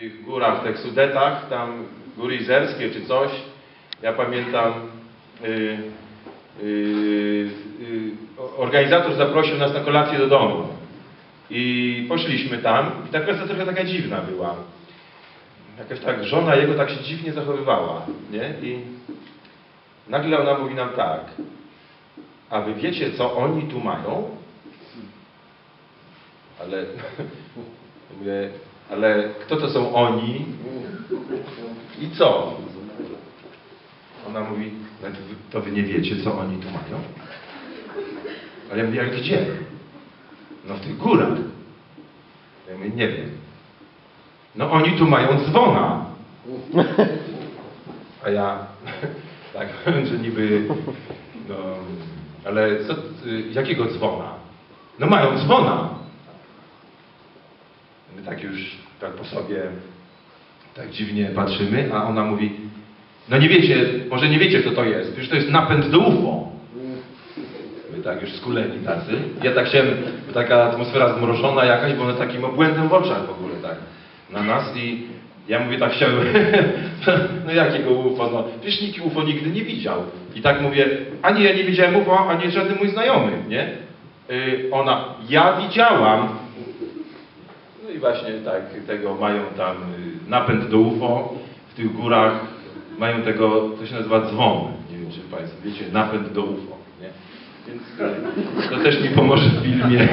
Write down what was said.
tych górach, tych Sudetach, tam góry izerskie czy coś. Ja pamiętam, y, y, y, organizator zaprosił nas na kolację do domu. I poszliśmy tam i ta kwestia trochę taka dziwna była. Jakaś tak, żona jego tak się dziwnie zachowywała, nie? I nagle ona mówi nam tak, a wy wiecie, co oni tu mają? Ale, mówię, ale kto to są oni i co? Ona mówi, "No to wy- to wy nie wiecie, co oni tu mają? Ale ja mówię, jak gdzie? No w tych górach. Ja mówię, nie wiem. No oni tu mają dzwona. A ja, tak, że niby, no, ale co, y, jakiego dzwona? No mają dzwona. My tak już, tak po sobie, tak dziwnie patrzymy, a ona mówi, no nie wiecie, może nie wiecie, co to jest, przecież to jest napęd do UFO. My tak już skuleni tacy. Ja tak bo taka atmosfera zmrożona jakaś, bo one takim obłędem w oczach w ogóle tak na nas i ja mówię tak chciałem, no jakiego UFO, no przecież nikt UFO nigdy nie widział. I tak mówię, ani ja nie widziałem UFO, ani żaden mój znajomy, nie? Y, ona, ja widziałam. I właśnie tak, tego mają tam y, napęd do UFO w tych górach, mają tego, to się nazywa dzwon. Nie wiem, czy Państwo wiecie, napęd do UFO, nie? Więc to też mi pomoże w filmie.